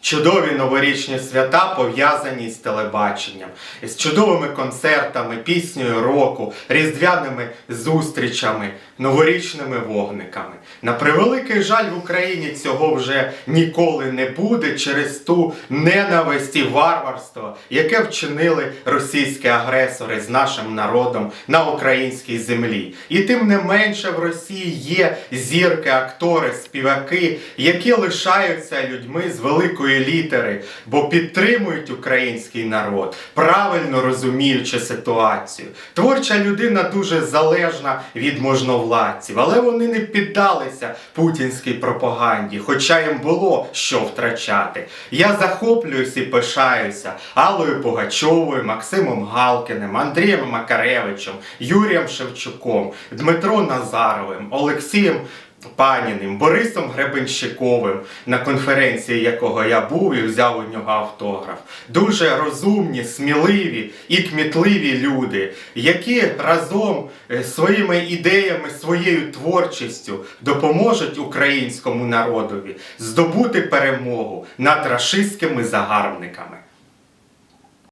Чудові новорічні свята пов'язані з телебаченням, з чудовими концертами, піснею року, різдвяними зустрічами, новорічними вогниками. На превеликий жаль в Україні цього вже ніколи не буде через ту ненависть і варварство, яке вчинили російські агресори з нашим народом на українській землі. І тим не менше в Росії є зірки, актори, співаки, які лишаються людьми з великої літери, бо підтримують український народ, правильно розуміючи ситуацію. Творча людина дуже залежна від можновладців, але вони не піддалися путінській пропаганді, хоча їм було що втрачати. Я захоплююсь і пишаюся Аллою Пугачовою, Максимом Галкіним, Андрієм Макаревичем, Юрієм Шевчуком, Дмитро Назаровим, Олексієм. Паніним, Борисом Гребенщиковим, на конференції якого я був і взяв у нього автограф. Дуже розумні, сміливі і кмітливі люди, які разом е, своїми ідеями, своєю творчістю допоможуть українському народові здобути перемогу над рашистськими загарбниками.